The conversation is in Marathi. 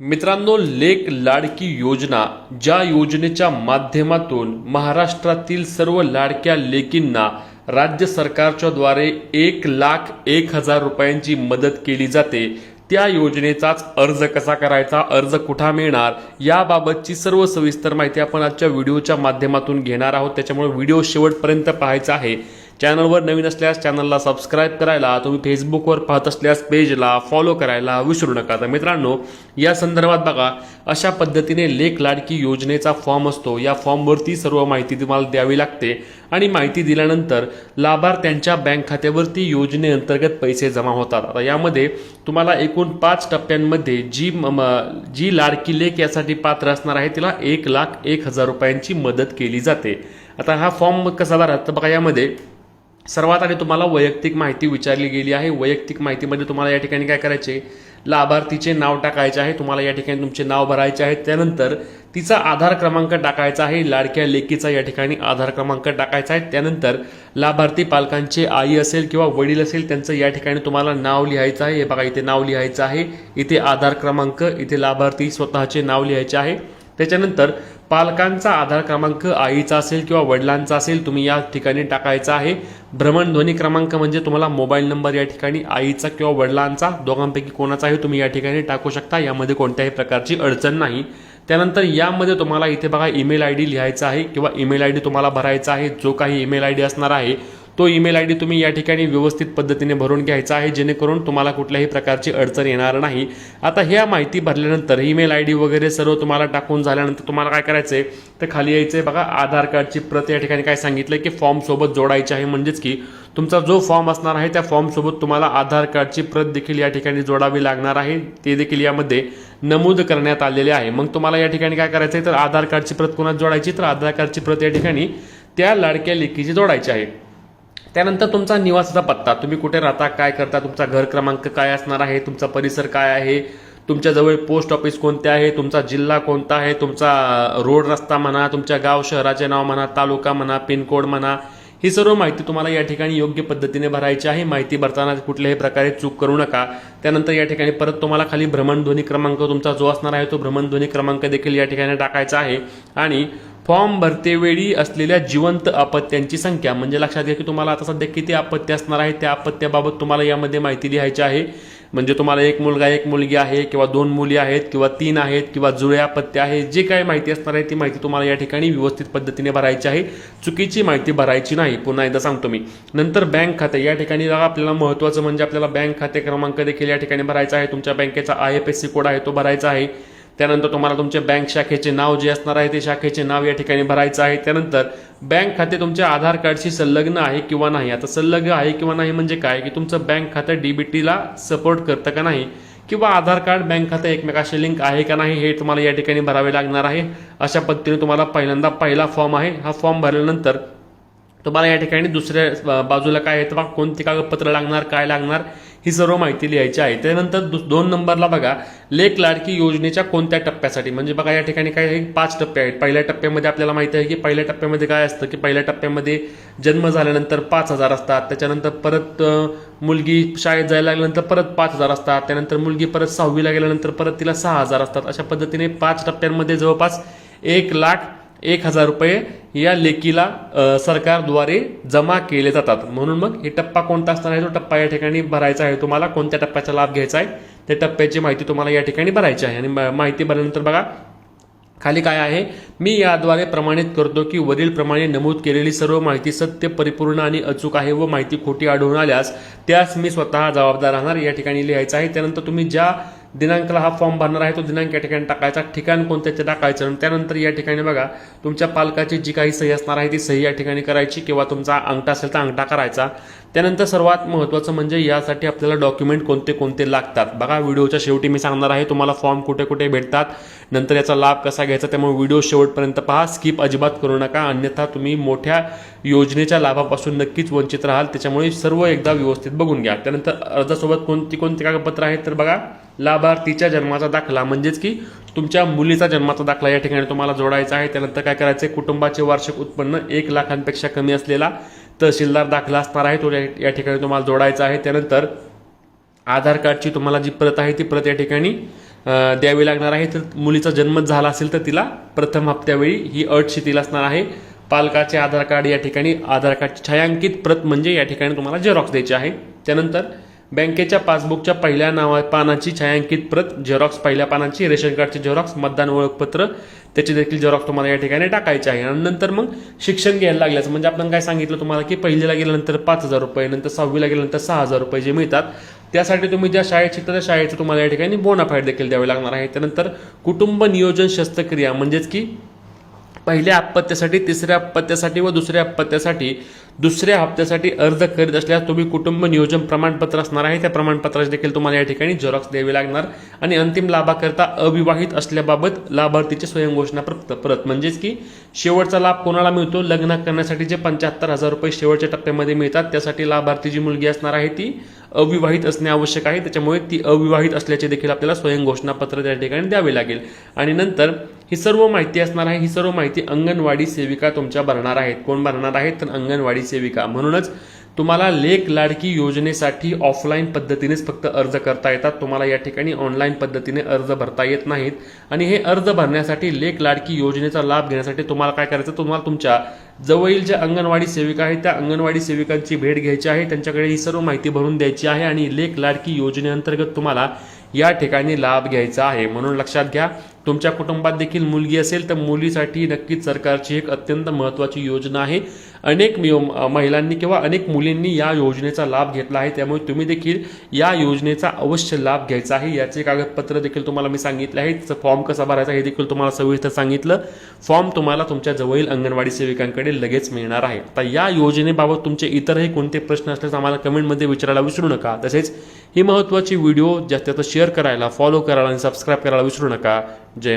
मित्रांनो लेक लाडकी योजना ज्या योजनेच्या माध्यमातून महाराष्ट्रातील सर्व लाडक्या लेकींना राज्य सरकारच्या द्वारे एक लाख एक हजार रुपयांची मदत केली जाते त्या योजनेचाच अर्ज कसा करायचा अर्ज कुठा मिळणार याबाबतची सर्व सविस्तर माहिती आपण आजच्या व्हिडिओच्या माध्यमातून घेणार आहोत. त्याच्यामुळे व्हिडिओ शेवटपर्यंत पाहायचा आहे. चॅनलवर नवीन असल्यास चॅनलला सबस्क्राईब करायला तुम्ही फेसबुकवर पाहत असल्यास पेजला फॉलो करायला विसरू नका. तर मित्रांनो या संदर्भात बघा अशा पद्धतीने लेख लाडकी योजनेचा फॉर्म असतो. या फॉर्मवरती सर्व माहिती तुम्हाला द्यावी लागते. आणि माहिती दिल्यानंतर लाभार्थ्यांच्या बँक खात्यावरती योजनेअंतर्गत पैसे जमा होतात. आता यामध्ये तुम्हाला एकूण पाच टप्प्यांमध्ये जी म- जी लाडकी लेख यासाठी पात्र असणार आहे तिला एक लाख एक हजार रुपयांची मदत केली जाते. आता हा फॉर्म कसा भरात तर बघा यामध्ये सर्वात आधी तुम्हाला वैयक्तिक माहिती विचारली गेली आहे. वैयक्तिक माहितीमध्ये तुम्हाला या ठिकाणी काय करायचे? लाभार्थीचे नाव टाकायचे आहे. तुम्हाला या ठिकाणी तुमचे नाव भरायचे आहे. त्यानंतर तिचा आधार क्रमांक टाकायचा आहे. लाडक्या लेकीचा या ठिकाणी आधार क्रमांक टाकायचा आहे. त्यानंतर लाभार्थी पालकांचे आई असेल किंवा वडील असेल त्यांचं या ठिकाणी तुम्हाला नाव लिहायचं आहे. हे बघा इथे नाव लिहायचं आहे. इथे आधार क्रमांक इथे लाभार्थी स्वतःचे नाव लिहायचे आहे. त्याच्यानंतर पालकांचा आधार क्रमांक आईचा असेल किंवा वडिलांचा असेल तुम्ही या ठिकाणी टाकायचा आहे. भ्रमणध्वनी क्रमांक म्हणजे तुम्हाला मोबाईल नंबर या ठिकाणी आईचा किंवा वडिलांचा दोघांपैकी कोणाचा आहे तुम्ही या ठिकाणी टाकू शकता. यामध्ये कोणत्याही प्रकारची अडचण नाही. त्यानंतर यामध्ये तुम्हाला इथे बघा ईमेल आय डी लिहायचा आहे किंवा ईमेल आय डी तुम्हाला भरायचा आहे. जो काही ईमेल आय डी असणार आहे तो ईमेल आय डी तुम्ही या ठिकाणी व्यवस्थित पद्धतीने भरून घ्यायचा आहे जेणेकरून तुम्हाला कुठल्याही प्रकारची अडचण येणार नाही. आता ह्या माहिती भरल्यानंतर ईमेल आय डी वगैरे सर्व तुम्हाला टाकून झाल्यानंतर तुम्हाला काय करायचं आहे तर खाली यायचं आहे बघा आधार कार्डची प्रत या ठिकाणी काय सांगितलं की फॉर्म सोबत जोडायची आहे म्हणजेच की तुमचा जो फॉर्म असणार आहे त्या फॉर्मसोबत तुम्हाला आधार कार्डची प्रत देखील या ठिकाणी जोडावी लागणार आहे. ते देखील यामध्ये नमूद करण्यात आलेले आहे. मग तुम्हाला या ठिकाणी काय करायचं आहे तर आधार कार्डची प्रत कोणात जोडायची? तर आधार कार्डची प्रत या ठिकाणी त्या लाडक्या लेकीची जोडायची आहे. त्यानंतर तुमचा निवासाचा पत्ता. तुम्ही कुठे राहता काय करता तुमचा घर क्रमांक काय असणार आहे तुमचा परिसर काय आहे तुमच्याजवळ पोस्ट ऑफिस कोणते आहे तुमचा जिल्हा कोणता आहे तुमचा रोड रस्ता म्हणा तुमच्या गाव शहराचे नाव म्हणा तालुका म्हणा पिनकोड म्हणा ही सर्व माहिती तुम्हाला या ठिकाणी योग्य पद्धतीने भरायची आहे. माहिती भरताना कुठल्याही प्रकारे चूक करू नका. त्यानंतर या ठिकाणी परत तुम्हाला खाली भ्रमणध्वनी क्रमांक तुमचा जो असणार आहे तो भ्रमणध्वनी क्रमांक देखील या ठिकाणी टाकायचा आहे. आणि फॉर्म भरतेवेळी असलेल्या जिवंत अपत्यांची संख्या. म्हणजे लक्षात घ्या की तुम्हाला आता सध्या किती अपत्य असणार आहे त्या अपत्याबाबत तुम्हाला यामध्ये माहिती लिहायची आहे. म्हणजे तुम्हाला एक मुलगा एक मुलगी आहे किंवा दोन मुली आहेत किंवा तीन आहेत किंवा जुळे अपत्य आहे जे काही माहिती असणार आहे ती माहिती तुम्हाला या ठिकाणी व्यवस्थित पद्धतीने भरायची आहे. चुकीची माहिती भरायची नाही. पुन्हा एकदा सांगतो मी. नंतर बँक खाते. या ठिकाणी आपल्याला महत्त्वाचं म्हणजे आपल्याला बँक खाते क्रमांक देखील या ठिकाणी भरायचा आहे. तुमच्या बँकेचा I F S C code आहे तो भरायचा आहे. त्यानंतर तुम्हाला तुमचे बँक शाखेचे नाव जे असणार आहे ते शाखेचे नाव या ठिकाणी भरायचं आहे. त्यानंतर बँक खाते तुमच्या आधार कार्डशी संलग्न आहे किंवा नाही? आता संलग्न आहे किंवा नाही म्हणजे काय? की तुमचं बँक खातं डीबीटीला सपोर्ट करतं का नाही? किंवा आधार कार्ड बँक खातं एकमेकाशी लिंक आहे का नाही हे तुम्हाला या ठिकाणी भरावे लागणार आहे. अशा पद्धतीने तुम्हाला पहिल्यांदा पहिला फॉर्म आहे. हा फॉर्म भरल्यानंतर तुम्हाला या ठिकाणी दुसऱ्या बाजूला काय आहे बा कोणती कागदपत्र लागणार काय लागणार? ही सर्व माहिती लिहायची आहे. त्यानंतर दोन नंबरला बघा लेख लाडकी योजनेच्या कोणत्या टप्प्यासाठी? म्हणजे बघा या ठिकाणी काय आहे पाच टप्पे आहेत. पहिल्या टप्प्यामध्ये आपल्याला माहिती आहे की पहिल्या टप्प्यामध्ये काय असतं की पहिल्या टप्प्यामध्ये जन्म झाल्यानंतर पाच हजार असतात. त्याच्यानंतर परत मुलगी शाळेत जायला लागल्यानंतर परत पाच हजार असतात. त्यानंतर मुलगी परत सहावीला गेल्यानंतर परत तिला सहा हजार असतात. अशा पद्धतीने पाच टप्प्यांमध्ये जवळपास एक लाख एक हजार रुपये या लेकीला सरकारद्वारे जमा केले जातात. म्हणून मग हे टप्पा कोणता असणार आहे? तो टप्पा या ठिकाणी भरायचा आहे. तुम्हाला कोणत्या टप्प्याचा लाभ घ्यायचा आहे? त्या टप्प्याची माहिती तुम्हाला या ठिकाणी भरायची आहे. आणि माहिती भरल्यानंतर बघा खाली काय आहे? मी याद्वारे प्रमाणित करतो की वरील प्रमाणे नमूद केलेली सर्व माहिती सत्य परिपूर्ण आणि अचूक आहे व माहिती खोटी आढळून आल्यास त्यास मी स्वतः जबाबदार राहणार या ठिकाणी लिहायचं आहे. त्यानंतर तुम्ही ज्या दिनांकाला हा फॉर्म भरणार आहे तो दिनांक या ठिकाणी टाकायचा. ठिकाण कोणत्या ते टाकायचं आणि त्यानंतर या ठिकाणी बघा तुमच्या पालकाची जी काही सही असणार आहे ती सही या ठिकाणी करायची किंवा तुमचा अंगठा असेल तर अंगठा करायचा. त्यानंतर सर्वात महत्त्वाचं म्हणजे यासाठी आपल्याला डॉक्युमेंट कोणते कोणते लागतात. बघा व्हिडिओच्या शेवटी मी सांगणार आहे तुम्हाला फॉर्म कुठे कुठे भेटतात नंतर याचा लाभ कसा घ्यायचा त्यामुळे व्हिडिओ शेवटपर्यंत पहा. स्किप अजिबात करू नका अन्यथा तुम्ही मोठ्या योजनेच्या लाभापासून नक्कीच वंचित राहाल. त्याच्यामुळे सर्व एकदा व्यवस्थित बघून घ्या. त्यानंतर अर्जासोबत कोणती कोणती कागदपत्र आहेत तर बघा लाभार्थीच्या जन्माचा दाखला. म्हणजेच की तुमच्या मुलीचा जन्माचा दाखला. या ठिकाणी तुम्हाला जोडायचा आहे. त्यानंतर काय करायचं आहे कुटुंबाचे वार्षिक उत्पन्न एक लाखांपेक्षा कमी असलेला तहसीलदार दाखला असणार आहे. तो या या ठिकाणी तुम्हाला जोडायचा आहे. त्यानंतर आधार कार्डची तुम्हाला जी प्रत आहे ती प्रत या ठिकाणी द्यावी लागणार आहे. तर मुलीचा जन्म झाला असेल तर तिला प्रथम हप्त्यावेळी ही अट शिथिल असणार आहे. पालकाचे आधार कार्ड या ठिकाणी आधार कार्डची छायांकित प्रत म्हणजे या ठिकाणी तुम्हाला झेरॉक्स द्यायची आहे. त्यानंतर बँकेच्या पासबुकच्या पहिल्या नावा पानाची छायांकित प्रत झेरॉक्स पहिल्या पानाची रेशन कार्डचे झेरॉक्स मतदान ओळखपत्र त्याचे देखील झेरॉक्स तुम्हाला या ठिकाणी टाकायचे आहे. आणि नंतर मग शिक्षण घ्यायला लागल्याचं म्हणजे आपण काय सांगितलं तुम्हाला की पहिलीला गेल्यानंतर पाच हजार रुपये नंतर सहावीला गेल्यानंतर सहा हजार रुपये जे मिळतात त्यासाठी तुम्ही ज्या शाळेत शिकता त्या शाळेचं तुम्हाला या ठिकाणी बोनाफाईड देखील द्यावे लागणार आहे. त्यानंतर कुटुंब नियोजन शस्त्रक्रिया म्हणजेच की पहिल्या अपत्यासाठी तिसऱ्या अपत्यासाठी व दुसऱ्या अपत्यासाठी दुसऱ्या हप्त्यासाठी अर्ज करीत असल्यास तुम्ही कुटुंब नियोजन प्रमाणपत्र असणार आहे. त्या प्रमाणपत्राचे देखील तुम्हाला या ठिकाणी झेरॉक्स द्यावे लागणार. आणि अंतिम लाभाकरता अविवाहित असल्याबाबत लाभार्थीचे स्वयंघोषणा प्रत परत म्हणजेच की शेवटचा लाभ कोणाला मिळतो? लग्न करण्यासाठी जे पंच्याहत्तर हजार रुपये शेवटच्या टप्प्यामध्ये मिळतात त्यासाठी लाभार्थी जी मुलगी असणार आहे ती अविवाहित असणे आवश्यक आहे. त्याच्यामुळे ती अविवाहित असल्याचे देखील आपल्याला स्वयंघोषणापत्र त्या ठिकाणी द्यावे लागेल. आणि नंतर ही सर्व माहिती असणार आहे. ही सर्व माहिती अंगणवाडी सेविका तुमच्या भरणार आहेत. कोण भरणार आहेत? तर अंगणवाडी सेविका. म्हणूनच तुम्हाला लेख लाडकी योजनेसाठी ऑफलाईन पद्धतीनेच फक्त अर्ज करता येतात. तुम्हाला या ठिकाणी ऑनलाईन पद्धतीने अर्ज भरता येत नाहीत. आणि हे अर्ज भरण्यासाठी लेख लाडकी योजनेचा लाभ घेण्यासाठी तुम्हाला काय करायचं? तुम्हाला तुमच्या जवळील ज्या अंगणवाडी सेविका आहेत त्या अंगणवाडी सेविकांची भेट घ्यायची आहे. त्यांच्याकडे ही सर्व माहिती भरून द्यायची आहे आणि लेख लाडकी योजनेअंतर्गत तुम्हाला या ठिकाणी लाभ घ्यायचा आहे. म्हणून लक्षात घ्या तुमच्या कुटुंबात देखील मुलगी असेल तर मुलीसाठी नक्कीच सरकारची एक अत्यंत महत्त्वाची योजना आहे. अनेक महिलांनी किंवा अनेक मुलींनी या योजनेचा लाभ घेतला आहे. त्यामुळे तुम्ही देखील या योजनेचा अवश्य लाभ घ्यायचा आहे. याचे कागदपत्र देखील तुम्हाला मी सांगितले आहे त्याचा फॉर्म कसा भरायचा हे देखील तुम्हाला सविस्तर सांगितलं. फॉर्म तुम्हाला तुमच्या जवळील अंगणवाडी सेविकांकडे लगेच मिळणार आहे. आता या योजनेबाबत तुमचे इतरही कोणते प्रश्न असल्यास आम्हाला कमेंटमध्ये विचारायला विसरू नका. तसेच ही महत्त्वाची व्हिडिओ जास्तीत जास्त शेअर करायला फॉलो करायला आणि सबस्क्राईब करायला विसरू नका. जय